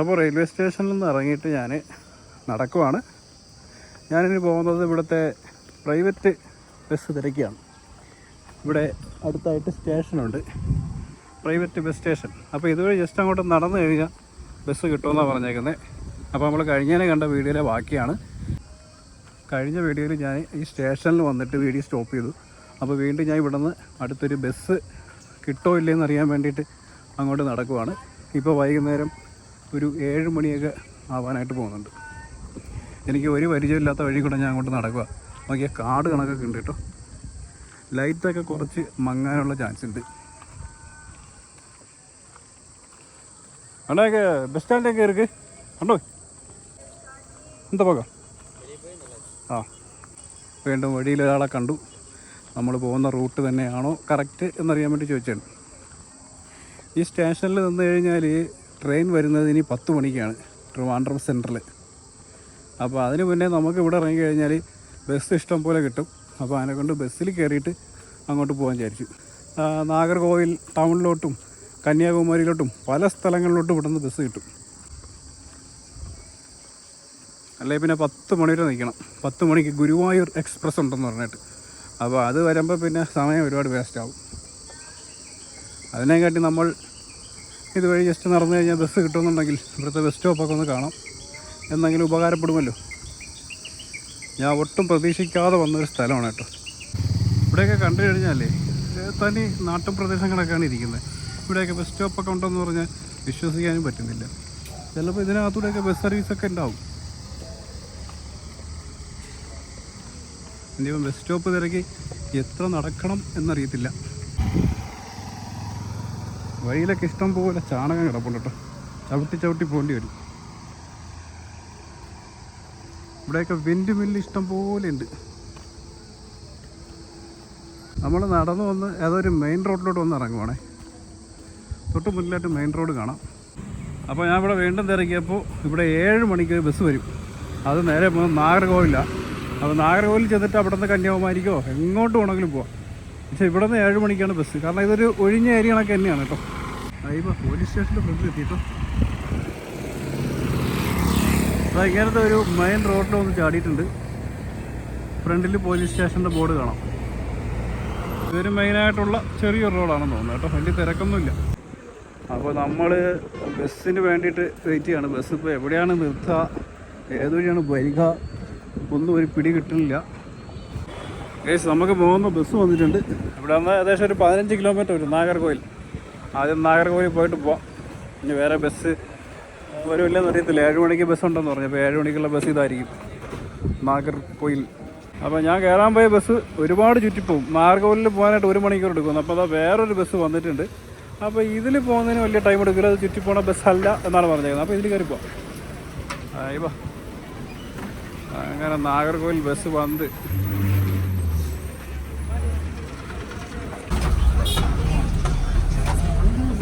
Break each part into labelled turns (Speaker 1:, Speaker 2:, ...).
Speaker 1: അപ്പോൾ റെയിൽവേ സ്റ്റേഷനിൽ നിന്ന് ഇറങ്ങിയിട്ട് ഞാൻ നടക്കുവാണ്. ഞാനിനി പോകുന്നത് ഇവിടുത്തെ പ്രൈവറ്റ് ബസ് തിരക്കുകയാണ് ഇവിടെ അടുത്തായിട്ട് സ്റ്റേഷനുണ്ട്. Private bus station. അപ്പോൾ ഇതുവഴി ജസ്റ്റ് അങ്ങോട്ട് നടന്നു കഴിഞ്ഞാൽ ബസ് കിട്ടുമെന്നാണ് പറഞ്ഞേക്കുന്നത് അപ്പോൾ നമ്മൾ കഴിഞ്ഞതിനെ കണ്ട വീഡിയോയിലെ ബാക്കിയാണ്. കഴിഞ്ഞ വീഡിയോയിൽ ഞാൻ ഈ സ്റ്റേഷനിൽ വന്നിട്ട് വീഡിയോ സ്റ്റോപ്പ് ചെയ്തു. അപ്പോൾ വീണ്ടും ഞാൻ ഇവിടുന്ന് അടുത്തൊരു ബസ് കിട്ടോ ഇല്ലയെന്ന് അറിയാൻ വേണ്ടിയിട്ട് അങ്ങോട്ട് നടക്കുവാണ്. ഇപ്പോൾ വൈകുന്നേരം ഒരു ഏഴ് മണിയൊക്കെ ആവാനായിട്ട് പോകുന്നുണ്ട്. എനിക്ക് ഒരു പരിചയമില്ലാത്ത വഴി കൂടെ ഞാൻ അങ്ങോട്ട് നടക്കുക. നോക്കിയാൽ കാട് കണക്കൊക്കെ ഉണ്ട് കേട്ടോ. ലൈറ്റൊക്കെ കുറച്ച് മങ്ങാനുള്ള ചാൻസ് ഉണ്ട്. അണ്ണാക്ക് ബസ് സ്റ്റാൻഡിലേക്ക് ഇருக்கு കണ്ടോ? എന്താ പോകാം? ആ വീണ്ടും വഴിയിൽ ഒരാളെ കണ്ടു. നമ്മൾ പോകുന്ന റൂട്ട് തന്നെയാണോ കറക്റ്റ് എന്നറിയാൻ വേണ്ടി ചോദിച്ചാണ് ഈ സ്റ്റേഷനിൽ നിന്ന് കഴിഞ്ഞാൽ ട്രെയിൻ വരുന്നത് ഇനി പത്ത് മണിക്കാണ് ട്രിവാൻഡ്രം സെന്ററിൽ അപ്പോൾ അതിന് മുന്നേ നമുക്ക് ഇവിടെ ഇറങ്ങി കഴിഞ്ഞാൽ ബസ് ഇഷ്ടം പോലെ കിട്ടും. അപ്പോൾ അതിനെ കൊണ്ട് ബസ്സിൽ കയറിയിട്ട് അങ്ങോട്ട് പോകാൻ വിചാരിച്ചു. നാഗർകോവിൽ ടൗണിലോട്ടും കന്യാകുമാരിയിലോട്ടും പല സ്ഥലങ്ങളിലോട്ടും ഇവിടുന്ന് ബസ് കിട്ടും. അല്ലെങ്കിൽ പിന്നെ പത്ത് മണി വരെ നിൽക്കണം. പത്ത് മണിക്ക് ഗുരുവായൂർ എക്സ്പ്രസ് ഉണ്ടെന്ന് പറഞ്ഞിട്ട്. അപ്പോൾ അത് വരുമ്പോൾ പിന്നെ സമയം ഒരുപാട് വേസ്റ്റ് ആവും. അതിനെക്കാട്ടി നമ്മൾ ഇതുവഴി ജസ്റ്റ് നടന്നു കഴിഞ്ഞാൽ ബസ് കിട്ടുമെന്നുണ്ടെങ്കിൽ ഇവിടുത്തെ ബസ് സ്റ്റോപ്പൊക്കെ ഒന്ന് കാണാം. എന്നെങ്കിലും ഉപകാരപ്പെടുമല്ലോ. ഞാൻ ഒട്ടും പ്രതീക്ഷിക്കാതെ വന്നൊരു സ്ഥലമാണ് കേട്ടോ. ഇവിടെയൊക്കെ കണ്ടു കഴിഞ്ഞാലേ തനി നാട്ടിൻ പ്രദേശങ്ങളൊക്കെയാണ് ഇരിക്കുന്നത്. ഇവിടെയൊക്കെ ബസ് സ്റ്റോപ്പൊക്കെ ഉണ്ടെന്ന് പറഞ്ഞാൽ വിശ്വസിക്കാനും പറ്റുന്നില്ല. ചിലപ്പോൾ ഇതിനകത്തൂടെയൊക്കെ ബസ് സർവീസൊക്കെ ഉണ്ടാവും. ഇനിയിപ്പം ബസ് സ്റ്റോപ്പ് തിരക്കി എത്ര നടക്കണം എന്നറിയത്തില്ല. വഴിയിലൊക്കെ ഇഷ്ടം പോലെ ചാണകം കിടപ്പുണ്ട് കേട്ടോ. ചവിട്ടി ചവിട്ടി പോകേണ്ടി വരും. ഇവിടെയൊക്കെ വെന്റ് മില്ല് ഇഷ്ടം പോലെ ഉണ്ട്. നമ്മൾ നടന്നു വന്ന് ഏതൊരു മെയിൻ റോഡിലോട്ട് വന്ന് ഇറങ്ങുവാണേ. തൊട്ട് മുന്നിലായിട്ട് മെയിൻ റോഡ് കാണാം. അപ്പോൾ ഞാൻ ഇവിടെ വീണ്ടും തിരക്കിയപ്പോൾ ഇവിടെ ഏഴ് മണിക്ക് ബസ് വരും. അത് നേരെ പോകുന്നത് നാഗർകോവിലാണ് അപ്പോൾ നാഗർകോവിൽ ചെന്നിട്ട് അവിടെ നിന്ന് കന്യാകുമാരിക്കോ എങ്ങോട്ട് വേണമെങ്കിലും പോവാം. പക്ഷേ ഇവിടെ നിന്ന് ഏഴ് മണിക്കാണ് ബസ് കാരണം ഇതൊരു ഒഴിഞ്ഞ ഏരിയ കണക്ക് തന്നെയാണ് കേട്ടോ. അയ്യോ പോലീസ് സ്റ്റേഷന്റെ ഫ്രണ്ടിൽ എത്തിയിട്ടോ അപ്പോൾ ഇങ്ങനത്തെ ഒരു മെയിൻ റോഡിൽ ഒന്ന് ചാടിയിട്ടുണ്ട്. ഫ്രണ്ടിൽ പോലീസ് സ്റ്റേഷന്റെ ബോർഡ് കാണാം. ഇതൊരു മെയിനായിട്ടുള്ള ചെറിയൊരു റോഡാണെന്ന് തോന്നുന്നു കേട്ടോ. വലിയ തിരക്കൊന്നുമില്ല. അപ്പോൾ നമ്മൾ ബസ്സിന് വേണ്ടിയിട്ട് വെയിറ്റ് ചെയ്യാണ്. ബസ് ഇപ്പോൾ എവിടെയാണ് നിർത്തുക? ഏതുവഴിയാണ് വരിക? ഒന്നും ഒരു പിടി കിട്ടുന്നില്ല. ഏശ് നമുക്ക് പോകുന്ന ബസ് വന്നിട്ടുണ്ട്. ഇവിടെ വന്നാൽ ഏകദേശം ഒരു പതിനഞ്ച് കിലോമീറ്റർ വരും. നാഗർകോവിൽ. ആദ്യം നാഗർകോവിൽ പോയിട്ട് പോവാം. ഇനി വേറെ ബസ് വരുമില്ലെന്ന് അറിയത്തില്ല. ഏഴ് മണിക്ക് ബസ് ഉണ്ടെന്ന് പറഞ്ഞു. അപ്പോൾ ഏഴ് മണിക്കുള്ള ബസ് ഇതായിരിക്കും. നാഗർകോയിൽ അപ്പോൾ ഞാൻ കയറാൻ പോയ ബസ് ഒരുപാട് ചുറ്റിപ്പോവും. നാഗർകോവിലിൽ പോകാനായിട്ട് ഒരു മണിക്കൂർ എടുക്കുന്നു അപ്പോൾ അതാ വേറൊരു ബസ് വന്നിട്ടുണ്ട്. അപ്പോൾ ഇതിൽ പോകുന്നതിന് വലിയ ടൈം എടുക്കില്ല. അത് ചുറ്റിപ്പോണ ബസ് അല്ല എന്നാണ് പറഞ്ഞേക്കുന്നത്. അപ്പോൾ ഇതിൽ കയറി പോവാം. അങ്ങനെ നാഗർകോവിൽ ബസ് വന്ന്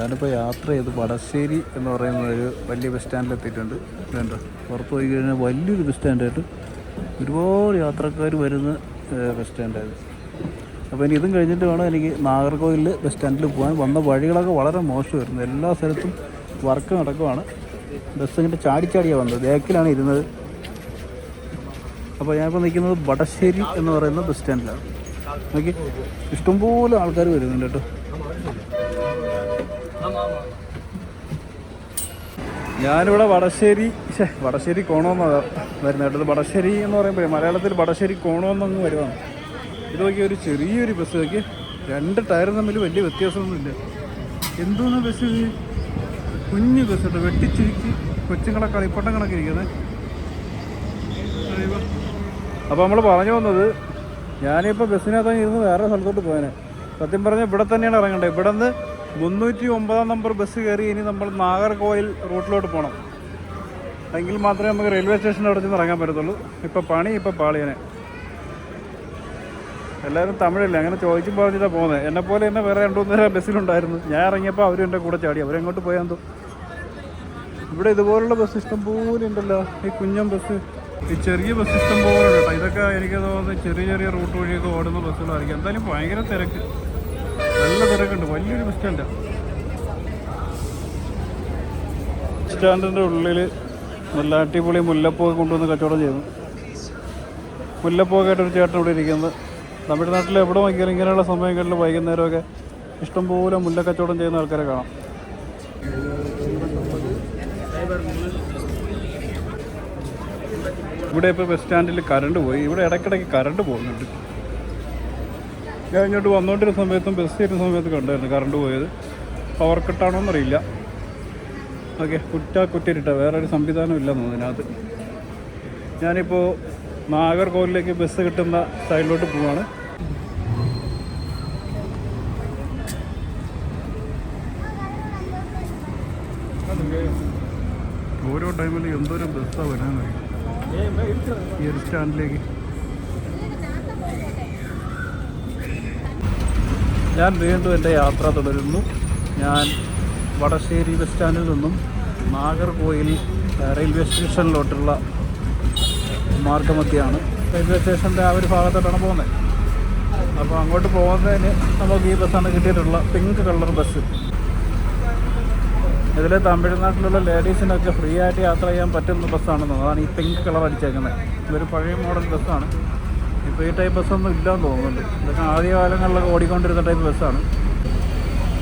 Speaker 1: ഞാനിപ്പോൾ യാത്ര ചെയ്ത് വടശ്ശേരി എന്ന് പറയുന്ന ഒരു വലിയ ബസ് സ്റ്റാൻഡിൽ എത്തിയിട്ടുണ്ട്. വേണ്ട പുറത്ത് പോയി കഴിഞ്ഞാൽ വലിയൊരു ബസ് സ്റ്റാൻഡായിട്ട് ഒരുപാട് യാത്രക്കാർ വരുന്ന ബസ് സ്റ്റാൻഡായത് അപ്പോൾ ഇനി ഇതും കഴിഞ്ഞിട്ട് വേണം എനിക്ക് നാഗർകോവിലിൽ ബസ് സ്റ്റാൻഡിൽ പോകാൻ. വന്ന വഴികളൊക്കെ വളരെ മോശമായിരുന്നു. എല്ലാ സ്ഥലത്തും വർക്ക് നടക്കുവാണ്. ബസ് ഇങ്ങനെ ചാടിച്ചാടിയാണ് വന്നത്. ബാക്കിലാണ് ഇരുന്നത്. അപ്പോൾ ഞാനിപ്പോൾ നിൽക്കുന്നത് വടശ്ശേരി എന്ന് പറയുന്ന ബസ് സ്റ്റാൻഡിലാണ് നോക്കി ഇഷ്ടംപോലെ ആൾക്കാർ വരുന്നുണ്ട് കേട്ടോ. ഞാനിവിടെ വടശ്ശേരി ശ്ശേ, വടശ്ശേരി കോണമെന്നാണ് വരുന്നത് കേട്ടത് വടശ്ശേരി എന്ന് പറയുമ്പോൾ മലയാളത്തിൽ വടശ്ശേരി കോണമെന്നങ്ങ് വരുവാണ്. ഇത് നോക്കി ഒരു ചെറിയൊരു ബസ് നോക്കി രണ്ട് ടയറും തമ്മിൽ വലിയ വ്യത്യാസമൊന്നുമില്ല. എന്തോന്ന് ബസ് കുഞ്ഞു ബസ് കേട്ടോ വെട്ടിച്ചുരുക്കി കൊച്ചുങ്ങളെ കളിപ്പട്ടം കണക്കിരിക്കുന്നത് അപ്പോൾ നമ്മൾ പറഞ്ഞു വന്നത് ഞാനിപ്പോൾ ബസ്സിനകത്താണ് ഇരുന്ന് വേറെ സ്ഥലത്തോട്ട് പോയേനെ. സത്യം പറഞ്ഞാൽ ഇവിടെ തന്നെയാണ് ഇറങ്ങേണ്ടത്. ഇവിടെ നിന്ന് മുന്നൂറ്റി ഒമ്പതാം നമ്പർ ബസ് കയറി ഇനി നമ്മൾ നാഗർകോയിൽ റൂട്ടിലോട്ട് പോകണം എങ്കിൽ മാത്രമേ നമുക്ക് റെയിൽവേ സ്റ്റേഷന്റെ അവിടെ നിന്ന് ഇറങ്ങാൻ പറ്റത്തുള്ളൂ. ഇപ്പോൾ പണി ഇപ്പോൾ പാളിയനെ. എല്ലാവരും തമിഴല്ലേ? അങ്ങനെ ചോദിച്ചും പറഞ്ഞിട്ടാണ് പോകുന്നത് എന്നെ പോലെ തന്നെ വേറെ രണ്ടു മൂന്നര ബസ്സിലുണ്ടായിരുന്നു. ഞാൻ ഇറങ്ങിയപ്പോൾ അവരും എന്റെ കൂടെ ചാടി. അവരെങ്ങോട്ട് പോയാൽ എന്തോ? ഇവിടെ ഇതുപോലുള്ള ബസ് ഇഷ്ടം പോലെ ഉണ്ടല്ലോ. ഈ കുഞ്ഞൻ ബസ്. ഈ ചെറിയ ബസ് ഇഷ്ടം പോലെ കേട്ടോ. ഇതൊക്കെ എനിക്ക് തോന്നുന്നത് ചെറിയ ചെറിയ റൂട്ട് വഴിയൊക്കെ ഓടുന്ന ബസ്സുകളായിരിക്കും. എന്തായാലും ഭയങ്കര തിരക്ക്. നല്ല തിരക്കുണ്ട്. വലിയൊരു ബസ് സ്റ്റാൻഡാണ് സ്റ്റാൻഡിന്റെ ഉള്ളിൽ നല്ല അടിപൊളി മുല്ലപ്പൊക്കെ കൊണ്ടുവന്ന് കച്ചവടം ചെയ്യുന്നു. മുല്ലപ്പൂവൊക്കെ ആയിട്ടൊരു ചേട്ടൻ ഇവിടെ ഇരിക്കുന്നത് തമിഴ്നാട്ടിൽ എവിടെ നോക്കിയാലും ഇങ്ങനെയുള്ള സമയങ്ങളിൽ വൈകുന്നേരമൊക്കെ ഇഷ്ടംപോലെ മുല്ല കച്ചവടം ചെയ്യുന്ന ആൾക്കാരെ കാണാം. ഇവിടെ ഇപ്പോൾ ബസ് സ്റ്റാൻഡിൽ കറണ്ട് പോയി. ഇവിടെ ഇടയ്ക്കിടയ്ക്ക് കറണ്ട് പോകുന്നുണ്ട്. ഞാൻ ഇങ്ങോട്ട് വന്നുകൊണ്ടിരുന്ന സമയത്തും ബസ് ചെയ്യുന്ന സമയത്ത് കണ്ടായിരുന്നു കറണ്ട് പോയത്. പവർ കട്ടാണോ എന്നറിയില്ല ഓക്കെ കുറ്റ കുറ്റിരിട്ട. വേറെ ഒരു സംവിധാനം ഇല്ലെന്ന് ഇതിനകത്ത്. ഞാനിപ്പോൾ നാഗർകോവിലേക്ക് ബസ് കിട്ടുന്ന സൈഡിലോട്ട് പോവാണ്. ഓരോ ടൈമിൽ എന്തോരം ബസ്സാണ് വരാൻ ഈ ഒരു സ്റ്റാൻഡിലേക്ക് ഞാൻ വീണ്ടും എന്റെ യാത്ര തുടരുന്നു. ഞാൻ വടശ്ശേരി ബസ് സ്റ്റാൻഡിൽ നിന്നും നാഗർകോയിൽ റെയിൽവേ സ്റ്റേഷനിലോട്ടുള്ള മാർഗമധ്യമാണ് റെയിൽവേ സ്റ്റേഷന്റെ ആ ഒരു ഭാഗത്തോട്ടാണ് പോകുന്നത്. അപ്പോൾ അങ്ങോട്ട് പോകുന്നതിന് നമുക്ക് ഈ ബസ്സാണ് കിട്ടിയിട്ടുള്ള പിങ്ക് കളർ ബസ്. ഇതിൽ തമിഴ്നാട്ടിലുള്ള ലേഡീസിനൊക്കെ ഫ്രീ ആയിട്ട് യാത്ര ചെയ്യാൻ പറ്റുന്ന ബസ്സാണെന്ന് അതാണ് ഈ പിങ്ക് കളർ അടിച്ചേക്കുന്നത്. ഇതൊരു പഴയ മോഡൽ ബസ്സാണ്. ഇപ്പോൾ ഈ ടൈപ്പ് ബസ്സൊന്നും ഇല്ലാന്ന് തോന്നുന്നുണ്ട്. ഇതൊക്കെ ആദ്യ കാലങ്ങളിലൊക്കെ ഓടിക്കൊണ്ടിരുന്ന ടൈപ്പ് ബസ്സാണ്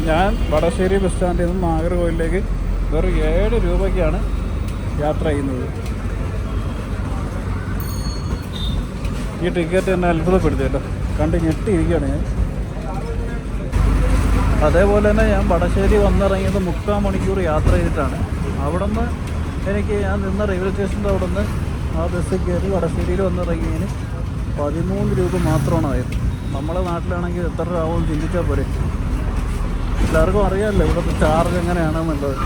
Speaker 1: ഞാൻ വടശ്ശേരി ബസ് സ്റ്റാൻഡിൽ നിന്ന് നാഗർകോവിലേക്ക് വെറും ഏഴ് രൂപയ്ക്കാണ് യാത്ര ചെയ്യുന്നത്. ഈ ടിക്കറ്റ് എന്നെ അത്ഭുതപ്പെടുത്തി കേട്ടോ കണ്ട് ഞെട്ടിയിരിക്കുകയാണ് ഞാൻ. അതേപോലെ തന്നെ ഞാൻ വടശ്ശേരി വന്നിറങ്ങിയത് മുക്കാൽ മണിക്കൂർ യാത്ര ചെയ്തിട്ടാണ്. അവിടെ നിന്ന് എനിക്ക് ഞാൻ നിന്ന റെയിൽവേ സ്റ്റേഷന്റെ അവിടെ നിന്ന് ആ ബസ്സിൽ കയറി വടശ്ശേരിയിൽ വന്നിറങ്ങിയതിന് പതിമൂന്ന് രൂപ മാത്രമാണ് ആയത്. നമ്മളെ നാട്ടിലാണെങ്കിൽ എത്ര രൂപ ആവും ചിന്തിച്ചാൽ പോരെ. എല്ലാവർക്കും അറിയാമല്ലോ ഇവിടുത്തെ ചാർജ് എങ്ങനെയാണെന്നുള്ളത്.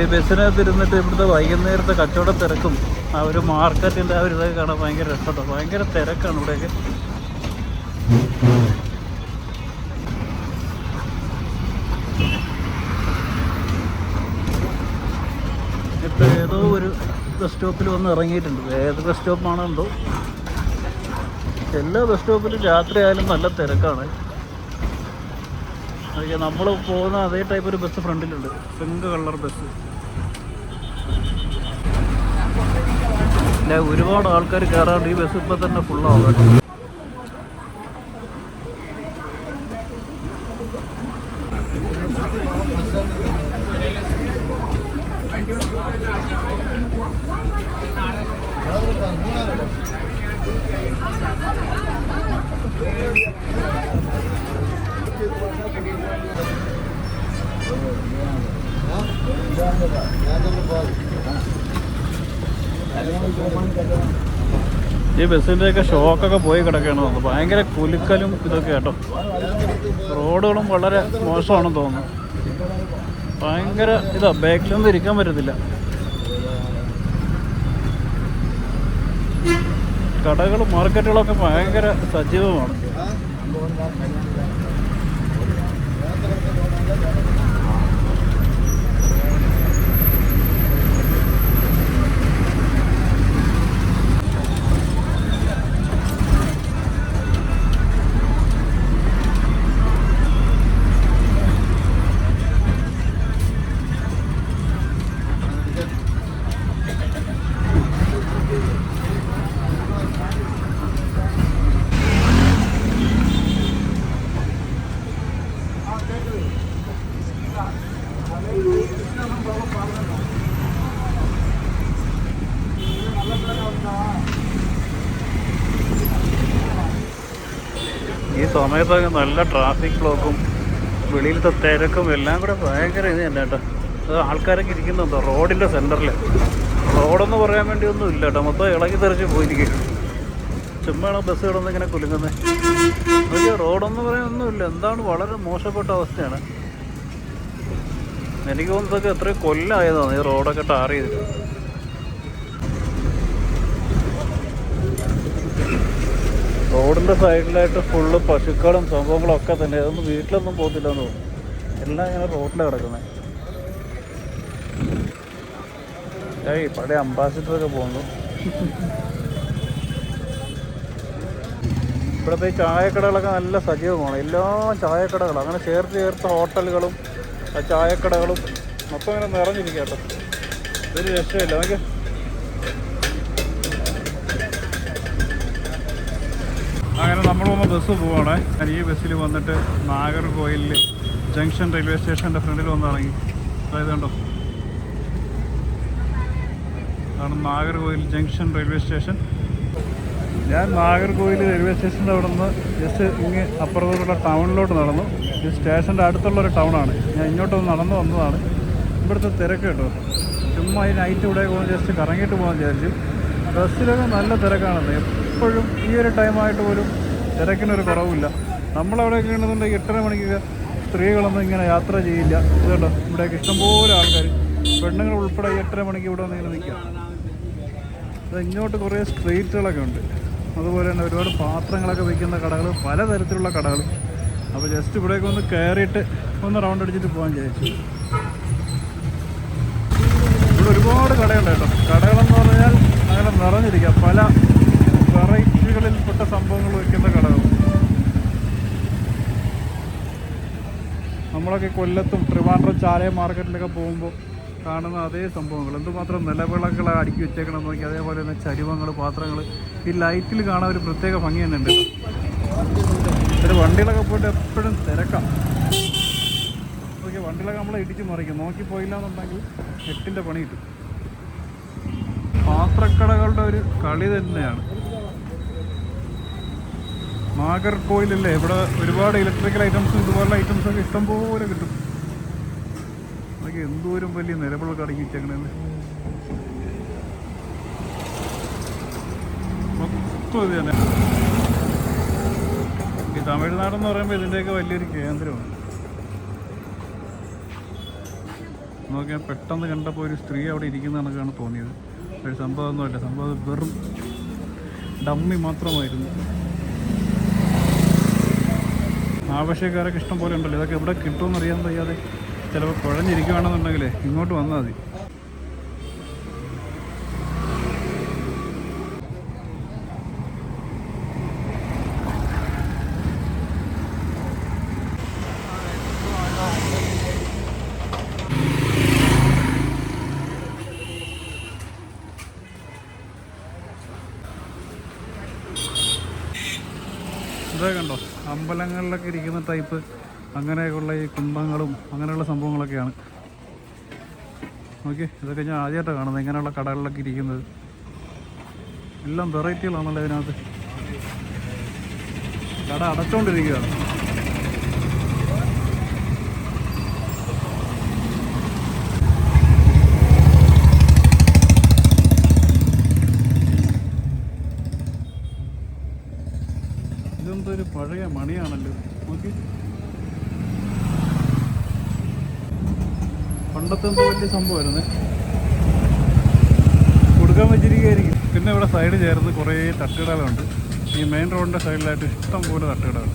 Speaker 1: ഈ ബസ്സിനകത്ത് ഇരുന്നിട്ട് ഇവിടുത്തെ വൈകുന്നേരത്തെ കച്ചവട തിരക്കും ആ ഒരു മാർക്കറ്റിന്റെ ആ ഒരു ഇതൊക്കെ കാണാൻ ഭയങ്കര രസമുണ്ടോ. ഭയങ്കര തിരക്കാണ് ഇവിടെയൊക്കെ ഇപ്പോൾ ഏതോ ഒരു ബസ് സ്റ്റോപ്പിൽ വന്ന് ഇറങ്ങിയിട്ടുണ്ട്. ഏത് ബസ് സ്റ്റോപ്പാണോ എന്തോ എല്ലാ ബസ് സ്റ്റോപ്പിലും രാത്രി ആയാലും നല്ല തിരക്കാണ്. അതൊക്കെ നമ്മൾ പോകുന്ന അതേ ടൈപ്പ് ഒരു ബസ് ഫ്രണ്ടിലുണ്ട്. പിങ്ക് കളർ ബസ് ഇല്ല ഒരുപാട് ആൾക്കാർ കയറാണ്ട് ഈ ബസ് ഇപ്പം തന്നെ ഫുള്ളാവും ഈ ബസ്സിന്റെയൊക്കെ ഷോക്കൊക്കെ പോയി കിടക്കുകയാണ് തോന്നുന്നു. ഭയങ്കര കുലുക്കലും ഇതൊക്കെ കേട്ടോ. റോഡുകളും വളരെ മോശമാണെന്ന് തോന്നുന്നു. ഭയങ്കര ഇതാ ബാക്കിലൊന്നും ഇരിക്കാൻ പറ്റത്തില്ല. കടകളും മാർക്കറ്റുകളൊക്കെ ഭയങ്കര സജീവമാണ് ഈ സമയത്തൊക്കെ നല്ല ട്രാഫിക് ബ്ലോക്കും വെളിയിലത്തെ തിരക്കും എല്ലാം കൂടെ ഭയങ്കര ഇത് തന്നെ കേട്ടോ. അത് ആൾക്കാരൊക്കെ ഇരിക്കുന്നുണ്ടോ റോഡിന്റെ സെന്ററിൽ റോഡെന്ന് പറയാൻ വേണ്ടി ഒന്നും ഇല്ല കേട്ടോ. മൊത്തം ഇളകി തെറിച്ച് പോയിരിക്കും. ചുമ്മാണ് ബസ് കിടന്ന് ഇങ്ങനെ കുലുങ്ങുന്നത് പക്ഷേ റോഡെന്ന് പറയാൻ ഒന്നുമില്ല എന്താണ് വളരെ മോശപ്പെട്ട അവസ്ഥയാണ്. എനിക്ക് തോന്നുന്നതൊക്കെ എത്ര കൊല്ലമായതാണ് ഈ റോഡൊക്കെ ടാർ ചെയ്തിട്ട്. റോഡിന്റെ സൈഡിലായിട്ട് ഫുള്ള് പശുക്കളും സംഭവങ്ങളും ഒക്കെ തന്നെ. അതൊന്നും വീട്ടിലൊന്നും പോകത്തില്ല എന്ന് തോന്നുന്നു. എല്ലാം ഇങ്ങനെ റോഡിൽ കിടക്കുന്നത് ഏയ് പഴയ അംബാസിഡറൊക്കെ പോകുന്നു. ഇവിടുത്തെ ഈ ചായക്കടകളൊക്കെ നല്ല സജീവമാണ്. എല്ലാ ചായക്കടകളും അങ്ങനെ ചേർത്ത് ചേർത്ത് ഹോട്ടലുകളും ചായക്കടകളും മൊത്തം ഇങ്ങനെ നിറഞ്ഞിരിക്കുക കേട്ടോ ഒരു രക്ഷയില്ല. നമുക്ക് വന്ന ബസ് പോവാണ്. ഞാൻ ഈ ബസ്സിൽ വന്നിട്ട് നാഗർകോയിലിൽ ജംഗ്ഷൻ റെയിൽവേ സ്റ്റേഷന്റെ ഫ്രണ്ടിൽ വന്ന് ഇറങ്ങി. അതായത് കണ്ടോ? അതാണ് നാഗർകോയിൽ ജംഗ്ഷൻ റെയിൽവേ സ്റ്റേഷൻ ഞാൻ നാഗർകോയിൽ റെയിൽവേ സ്റ്റേഷന്റെ അവിടെ നിന്ന് ജസ്റ്റ് ഇങ്ങ് അപ്പുറത്തോട്ടുള്ള ടൗണിലോട്ട് നടന്നു. ഇത് സ്റ്റേഷന്റെ അടുത്തുള്ള ഒരു ടൗണാണ് ഞാൻ ഇങ്ങോട്ടൊന്ന് നടന്നു വന്നതാണ്. ഇവിടുത്തെ തിരക്ക് കേട്ടോ. ചുമ്മാ ഈ നൈറ്റ് ഇവിടെ പോകുന്ന ജസ്റ്റ് കറങ്ങിയിട്ട് പോകാൻ വിചാരിച്ചു. ബസ്സിലൊക്കെ നല്ല തിരക്കാണെന്ന് എപ്പോഴും ഈ ഒരു ടൈമായിട്ട് പോലും തിരക്കിനൊരു കുറവില്ല നമ്മളവിടെയൊക്കെ ഉണ്ടെന്നുണ്ടെങ്കിൽ എട്ടര മണിക്കൊക്കെ സ്ത്രീകളൊന്നും ഇങ്ങനെ യാത്ര ചെയ്യില്ല. ഇതുണ്ടോ ഇവിടെയൊക്കെ ഇഷ്ടംപോലെ ആൾക്കാർ പെണ്ണുങ്ങൾ ഉൾപ്പെടെ ഈ എട്ടര മണിക്ക് ഇവിടെ വന്ന് നിൽക്കാം അത് ഇങ്ങോട്ട് കുറേ സ്ട്രീറ്റുകളൊക്കെ ഉണ്ട്. അതുപോലെ തന്നെ ഒരുപാട് പാത്രങ്ങളൊക്കെ വയ്ക്കുന്ന കടകൾ പലതരത്തിലുള്ള കടകൾ അപ്പോൾ ജസ്റ്റ് ഇവിടേക്ക് ഒന്ന് കയറിയിട്ട് ഒന്ന് റൗണ്ട് അടിച്ചിട്ട് പോകാൻ വിചാരിച്ചു. ഇവിടെ ഒരുപാട് കടയുണ്ട് കേട്ടോ. കടകളെന്ന് പറഞ്ഞാൽ അങ്ങനെ നിറഞ്ഞിരിക്കുക. പല വെറൈറ്റികളിൽപ്പെട്ട സംഭവങ്ങൾ വയ്ക്കുന്ന ഘടകം നമ്മളൊക്കെ കൊല്ലത്തും ട്രിവാൻഡ്രം ചാലയ മാർക്കറ്റിലൊക്കെ പോകുമ്പോൾ കാണുന്ന അതേ സംഭവങ്ങൾ. എന്തുമാത്രം നിലവിളകൾ അടുക്കി വെച്ചേക്കണം നോക്കി അതേപോലെ തന്നെ ചരുവങ്ങൾ പാത്രങ്ങൾ. ഈ ലൈറ്റിൽ കാണാൻ ഒരു പ്രത്യേക ഭംഗി തന്നെ ഉണ്ട് ഒരു വണ്ടികളൊക്കെ പോയിട്ട് എപ്പോഴും തിരക്കാം. ഓക്കെ വണ്ടികളൊക്കെ നമ്മളെ ഇടിച്ച് മറിക്കും. നോക്കി പോയില്ല എന്നുണ്ടെങ്കിൽ എട്ടിന്റെ പണി കിട്ടും. പാത്രക്കടകളുടെ ഒരു കളി തന്നെയാണ്. നാഗർകോയിലല്ലേ? ഇവിടെ ഒരുപാട് ഇലക്ട്രിക്കൽ ഐറ്റംസും ഇതുപോലുള്ള ഐറ്റംസ് ഒക്കെ ഇഷ്ടംപോലെ കിട്ടും. അതൊക്കെ എന്തോരം വലിയ നിലവിളൊക്കെ അടങ്ങി വെച്ചേക്കണേന്ന്. മൊത്തം ഇത് തന്നെ. ഈ തമിഴ്നാടെന്ന് പറയുമ്പോൾ ഇതിന്റെയൊക്കെ വലിയൊരു കേന്ദ്രമാണ്. നോക്കിയാൽ പെട്ടെന്ന് കണ്ടപ്പോൾ ഒരു സ്ത്രീ അവിടെ ഇരിക്കുന്ന കണക്കാണ് തോന്നിയത്. ഒരു സംഭവമൊന്നുമല്ല സംഭവം വെറും ഡമ്മി മാത്രമായിരുന്നു. ആവശ്യക്കാരൊക്കെ ഇഷ്ടം പോലെ ഉണ്ടല്ലോ. ഇതൊക്കെ ഇവിടെ കിട്ടുമെന്ന് അറിയാൻ വയ്യാതെ ചിലപ്പോൾ കുഴഞ്ഞിരിക്കുകയാണെന്നുണ്ടെങ്കിലേ ഇങ്ങോട്ട് വന്നാൽ മതി. ഇതേ കണ്ടോ? അമ്പലങ്ങളിലൊക്കെ ഇരിക്കുന്ന ടൈപ്പ് അങ്ങനെയൊക്കെയുള്ള ഈ കുംഭങ്ങളും അങ്ങനെയുള്ള സംഭവങ്ങളൊക്കെയാണ്. ഓക്കെ ഇതൊക്കെ ഞാൻ ആദ്യമായിട്ടാണ് കാണുന്നത് ഇങ്ങനെയുള്ള കടകളിലൊക്കെ ഇരിക്കുന്നത്. എല്ലാം വെറൈറ്റികളാണല്ലോ ഇതിനകത്ത്? കട അടച്ചുകൊണ്ടിരിക്കുകയാണ് ഇതെന്തോ ഒരു പഴയ മണിയാണല്ലോ നോക്കി പണ്ടത്തെ വലിയ സംഭവമായിരുന്നു. കൊടുക്കാൻ വെച്ചിരിക്കുകയായിരിക്കും. പിന്നെ ഇവിടെ സൈഡ് ചേർന്ന് കുറേ തട്ടുകടകളുണ്ട്. ഈ മെയിൻ റോഡിന്റെ സൈഡിലായിട്ട് ഇഷ്ടം പോലെ തട്ടുകടകൾ.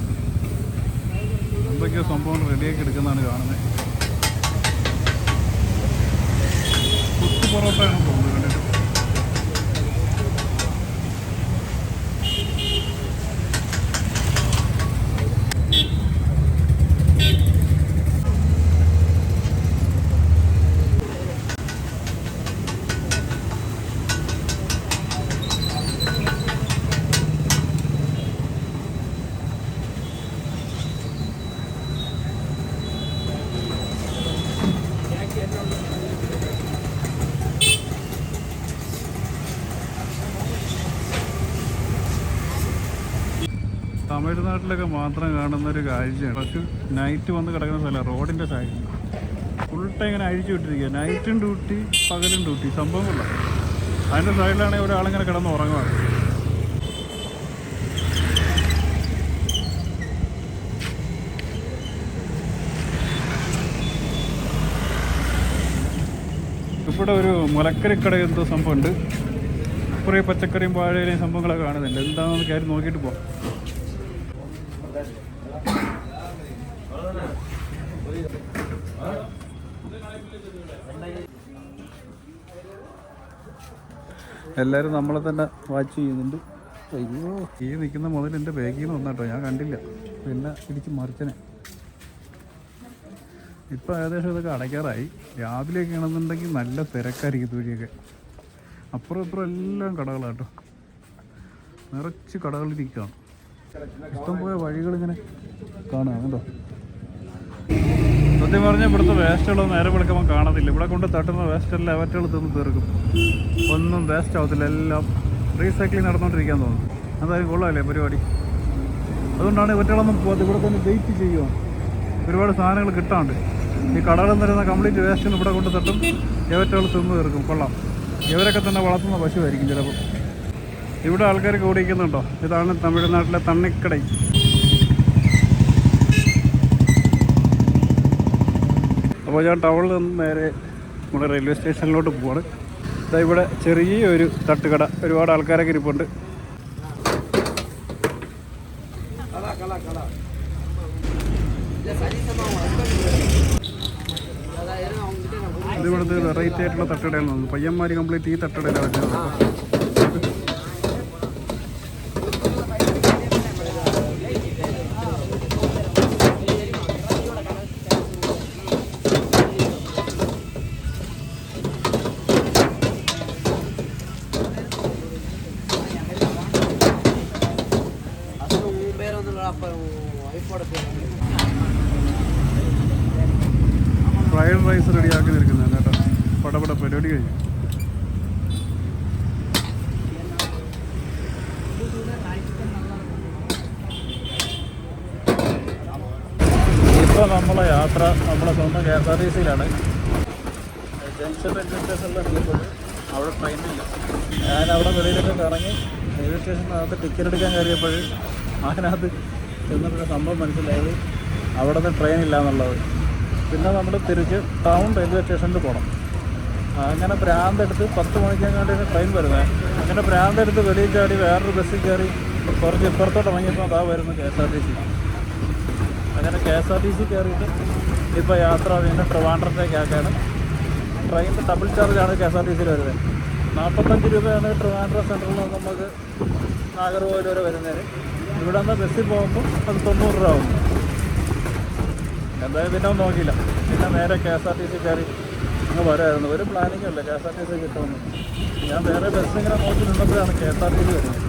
Speaker 1: എന്തൊക്കെയോ സംഭവം റെഡിയാക്കി എടുക്കുന്നതാണ് കാണുന്നത്. കുത്തു പൊറോട്ടയാണ് തോന്നുന്നത്. തമിഴ്നാട്ടിലൊക്കെ മാത്രം കാണുന്ന ഒരു കാഴ്ചയാണ്. പക്ഷെ നൈറ്റ് വന്ന് കിടക്കുന്ന സ്ഥലം റോഡിന്റെ സൈഡ് ഫുൾ ടൈം ഇങ്ങനെ അഴിച്ചു വിട്ടിരിക്കുക നൈറ്റും ഡ്യൂട്ടി പകലും ഡ്യൂട്ടി സംഭവം കൊള്ളാം. അതിന്റെ സൈഡിലാണെങ്കിൽ ഒരാളിങ്ങനെ കിടന്ന് ഉറങ്ങുവാണ് ഇവിടെ ഒരു മുലക്കറിക്കട എന്തോ സംഭവമുണ്ട്. കുറേ പച്ചക്കറിയും വാഴയിലെയും സംഭവങ്ങളൊക്കെ കാണുന്നുണ്ട്. എന്താണെന്ന് കാര്യം നോക്കിയിട്ട് പോവാം. എല്ലാവരും നമ്മളെ തന്നെ വാച്ച് ചെയ്യുന്നുണ്ട്. അയ്യോ ഈ നിൽക്കുന്ന മുതൽ എന്റെ ബാഗിൽ നിന്ന് വന്നാട്ടോ ഞാൻ കണ്ടില്ല. പിന്നെ ഇടിച്ച് മറിച്ചനെ. ഇപ്പോൾ ഏകദേശം ഇതൊക്കെ അടയ്ക്കാറായി. രാവിലെയൊക്കെ ആണെന്നുണ്ടെങ്കിൽ നല്ല തിരക്കായിരിക്കും ഇതുവഴിയൊക്കെ അപ്പുറം ഇപ്പുറം എല്ലാം കടകളാട്ടോ. നിറച്ച് കടകളിരിക്കുകയാണ് ഇഷ്ടംപോലെ വഴികളിങ്ങനെ കാണാം കേട്ടോ സത്യം പറഞ്ഞാൽ ഇവിടുത്തെ വേസ്റ്റുകളൊന്നും നേരെ വിളിക്കുമ്പോൾ കാണത്തില്ല. ഇവിടെ കൊണ്ട് തട്ടുന്ന വേസ്റ്റെല്ലാം അവറ്റകൾ തിന്ന് തീർക്കും. ഒന്നും വേസ്റ്റ് ആവത്തില്ല. എല്ലാം റീസൈക്ലിംഗ് നടന്നുകൊണ്ടിരിക്കാൻ തോന്നുന്നു. അതായത് കൊള്ളാമല്ലേ പരിപാടി? അതുകൊണ്ടാണ് ഇവറ്റകളൊന്നും പോകാത്ത ഇവിടെ തന്നെ വെയിറ്റ് ചെയ്യുക ഒരുപാട് സാധനങ്ങൾ കിട്ടാണ്ട്. ഈ കടകളിൽ നിന്നിരുന്ന കംപ്ലീറ്റ് വേസ്റ്റും ഇവിടെ കൊണ്ട് തട്ടും. ഇവറ്റകൾ തിന്ന് തീർക്കും. കൊള്ളാം. ഇവരൊക്കെ തന്നെ വളർത്തുന്ന പശുവായിരിക്കും ചിലപ്പോൾ ഇവിടെ ആൾക്കാർ കൂടിയിരിക്കുന്നുണ്ടോ ഇതാണ് തമിഴ്നാട്ടിലെ തണ്ണിക്കടൈ. അപ്പോൾ ഞാൻ ടൗണിൽ നിന്ന് നേരെ നമ്മുടെ റെയിൽവേ സ്റ്റേഷനിലോട്ട് പോവാണ്. ഇതാ ഇവിടെ ചെറിയൊരു തട്ടുകട. ഒരുപാട് ആൾക്കാരൊക്കെ ഇരിപ്പുണ്ട്. ഇത് ഇവിടുത്തെ വെറൈറ്റി ആയിട്ടുള്ള തട്ടുകടയാണ് നിന്ന് പയ്യന്മാർ കംപ്ലീറ്റ് ഈ തട്ടുകടയിലാണ് ഫ്രൈഡ് റൈസ് റെഡിയാക്കി നിൽക്കുന്നത് കേട്ടോ. പടപട പരിപാടി കഴിഞ്ഞു. ഇപ്പോൾ നമ്മളെ യാത്ര നമ്മളെ സ്വന്തം കെ എസ് ആർ ടി സിയിലാണ്. ജംഗ്ഷൻ റെയിൽവേ സ്റ്റേഷനിലെത്തിയപ്പോൾ അവിടെ ട്രെയിനില്ല ഞാൻ അവിടെ വെളിയിലൊക്കെ കറങ്ങി റെയിൽവേ സ്റ്റേഷനകത്ത് ടിക്കറ്റ് എടുക്കാൻ കയറിയപ്പോൾ അതിനകത്ത് ചെന്നപ്പോഴും സംഭവം മനസ്സിലായത് അവിടെ ഇല്ല എന്നുള്ളത്. പിന്നെ നമ്മൾ തിരിച്ച് ടൗൺ റെയിൽവേ സ്റ്റേഷനിൽ പോകണം അങ്ങനെ ഭ്രാന്തെടുത്ത് പത്ത് മണിക്കെങ്ങാണ്ടാണ് ട്രെയിൻ വരുന്നത് അങ്ങനെ ഭ്രാന്തെടുത്ത് വെളിയിൽ ചാടി വേറൊരു ബസ്സിൽ കയറി കുറച്ച് ഇപ്പുറത്തോട്ട് ഇറങ്ങിയപ്പോൾ അതാ വരുന്നു K S R T C അങ്ങനെ K S R T C കയറിയിട്ട് ഇപ്പോൾ യാത്ര വീണ്ടും ട്രിവാൻഡ്രത്തേക്കാക്കാണ് ട്രെയിനിന്റെ ഡബിൾ ചാർജാണ് കെ എസ് ആർ ടി സിയിൽ വരുന്നത് നാൽപ്പത്തഞ്ച് രൂപയാണ് ട്രിവാൻഡ്രം സെന്ററിൽ നിന്ന് നമുക്ക് നാഗർകോവിൽ വരെ വരുന്നതിന് ഇവിടെ നിന്ന് ബസ്സിൽ പോകുമ്പോൾ അത് തൊണ്ണൂറ് രൂപ ആവും. എന്തായാലും പിന്നെ ഒന്നും നോക്കിയില്ല. പിന്നെ നേരെ K S R T C കയറി അങ്ങ് വരായിരുന്നു. ഒരു പ്ലാനിങ് അല്ല K S R T C കിട്ടുമെന്ന്. ഞാൻ വേറെ ബസ് ഇങ്ങനെ നോക്കി നിന്നപ്പോഴാണ് K S R T C വരുന്നത്.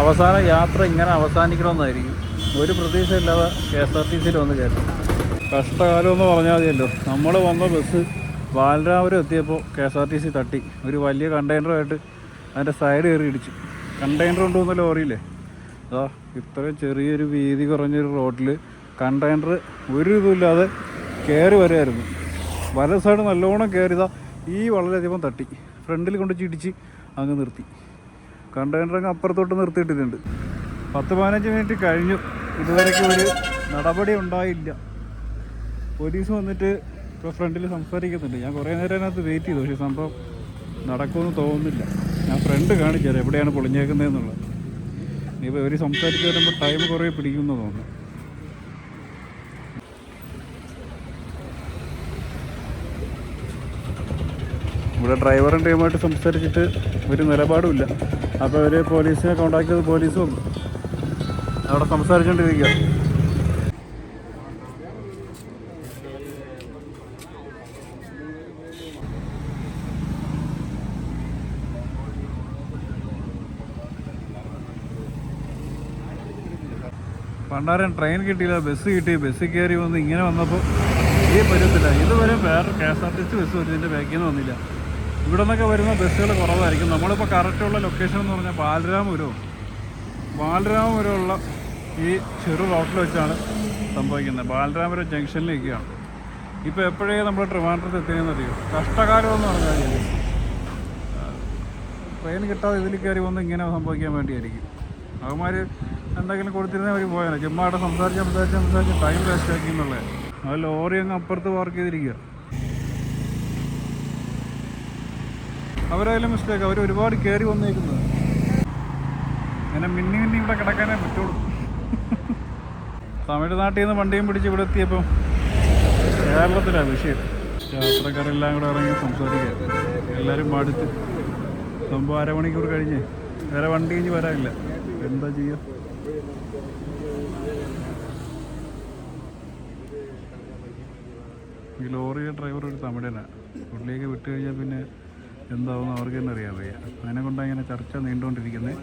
Speaker 1: അവസാന യാത്ര ഇങ്ങനെ അവസാനിക്കണമെന്നായിരിക്കും. ഒരു പ്രതീക്ഷയില്ലാതെ കെ എസ് ആർ ടി സിയിൽ വന്ന് കയറി. കഷ്ടകാലം എന്ന് പറഞ്ഞാൽ മതിയല്ലോ. നമ്മൾ വന്ന ബസ് ബാലരാമപുരം എത്തിയപ്പോൾ K S R T C തട്ടി. ഒരു വലിയ കണ്ടെയ്നറായിട്ട് അതിന്റെ സൈഡ് കയറി ഇടിച്ചു. കണ്ടെയ്നർ കൊണ്ടുവന്ന ലോറിയില്ലേ? അതാ ഇത്രയും ചെറിയൊരു വീതി കുറഞ്ഞൊരു റോഡിൽ കണ്ടെയ്നർ ഒരു ഇതുമില്ലാതെ കയറി വരായിരുന്നു വല സൈഡ് നല്ലോണം കയറിയതാ ഈ വളരെയധികം തട്ടി. ഫ്രണ്ടിൽ കൊണ്ട് ചിടിച്ച് അങ്ങ് നിർത്തി. കണ്ടെയ്നർ അങ്ങ് അപ്പുറത്തോട്ട് നിർത്തിയിട്ടിട്ടുണ്ട്. പത്ത് പതിനഞ്ച് മിനിറ്റ് കഴിഞ്ഞു. ഇതുവരെയ്ക്ക് ഒരു നടപടി ഉണ്ടായില്ല. പോലീസ് വന്നിട്ട് ഇപ്പോൾ ഫ്രണ്ടിൽ സംസാരിക്കുന്നുണ്ട്. ഞാൻ കുറേ നേരം അതിനകത്ത് വെയിറ്റ് ചെയ്തു. പക്ഷേ സംഭവം നടക്കുമെന്ന് തോന്നുന്നില്ല. ഞാൻ ഫ്രണ്ട് കാണിച്ചത് എവിടെയാണ് പൊളിഞ്ഞേക്കുന്നതെന്നുള്ളത്. ഇനിയിപ്പോൾ ഇവർ സംസാരിച്ച് വരുമ്പോൾ ടൈം കുറേ പിടിക്കുമെന്ന് തോന്നുന്നു. ഇവിടെ ഡ്രൈവറും ടീമായിട്ട് സംസാരിച്ചിട്ട് ഒരു നിലപാടുമില്ല. അപ്പോൾ അവർ പോലീസിനെ കോണ്ടാക്ട് ചെയ്ത് പോലീസും അവിടെ സംസാരിച്ചുകൊണ്ടിരിക്കുക പണ്ടാരൻ ട്രെയിൻ കിട്ടിയില്ല ബസ് കിട്ടി ബസ് കയറി വന്ന് ഇങ്ങനെ വന്നപ്പോൾ ഈ പറ്റത്തില്ല ഇതുവരെ വേറെ K S R T C bus വരുന്നതിന്റെ ബാക്കിൽ നിന്ന് വന്നില്ല. ഇവിടെ നിന്നൊക്കെ വരുന്ന ബസ്സുകൾ കുറവായിരിക്കും. നമ്മളിപ്പോൾ കറക്റ്റുള്ള ലൊക്കേഷൻ എന്ന് പറഞ്ഞാൽ ബാലരാമപുരവും ബാലരാമപുരമുള്ള ഈ ചെറു റോട്ടിൽ വെച്ചാണ് സംഭവിക്കുന്നത്. ബാലരാമപുരം ജംഗ്ഷനിലേക്കാണ് ഇപ്പോൾ എപ്പോഴേ നമ്മൾ ട്രിവാൻഡ്രത്ത് എത്തിയെന്ന് അറിയോ കഷ്ടകാലം എന്ന് പറഞ്ഞാൽ ട്രെയിൻ കിട്ടാതെ ഇതിൽ കയറി വന്ന് ഇങ്ങനെ സംഭവിക്കാൻ വേണ്ടിയായിരിക്കും. അവന്മാർ എന്തെങ്കിലും കൊടുത്തിരുന്നേ അവർ പോയാലോ ചുമ്മാ സംസാരിച്ച് സംസാരിച്ച് സംസാരിച്ച് ടൈം വേസ്റ്റ് ആക്കി എന്നുള്ളത് ആ ലോറി അങ്ങ് അപ്പുറത്ത് പാർക്ക് ചെയ്തിരിക്കുക അവരായാലും മിസ്റ്റേക്ക് അവർ ഒരുപാട് കയറി വന്നേക്കുന്നത്. എന്നെ മിന്നി മിന്നി ഇവിടെ കിടക്കാനേ പറ്റുള്ളൂ. തമിഴ്നാട്ടിൽ നിന്ന് വണ്ടിയും പിടിച്ച് ഇവിടെ എത്തിയപ്പം കേരളത്തിലാണ് വിഷയം. യാത്രക്കാരെല്ലാം കൂടെ ഇറങ്ങി സംസാരിക്കുക എല്ലാവരും മടുത്ത് സംഭവം അരമണിക്കൂർ കഴിഞ്ഞ്. വേറെ വണ്ടി കഴിഞ്ഞ് വരാനില്ല. എന്താ ചെയ്യുക ഈ ഡ്രൈവർ ഒരു തമിഴനാണ് പുള്ളിയൊക്കെ വിട്ട് കഴിഞ്ഞാൽ പിന്നെ എന്താവും അവർക്ക് തന്നെ അറിയാൻ വയ്യ. അതിനെ കൊണ്ടാണ് ഇങ്ങനെ ചർച്ച നീണ്ടുകൊണ്ടിരിക്കുന്നത്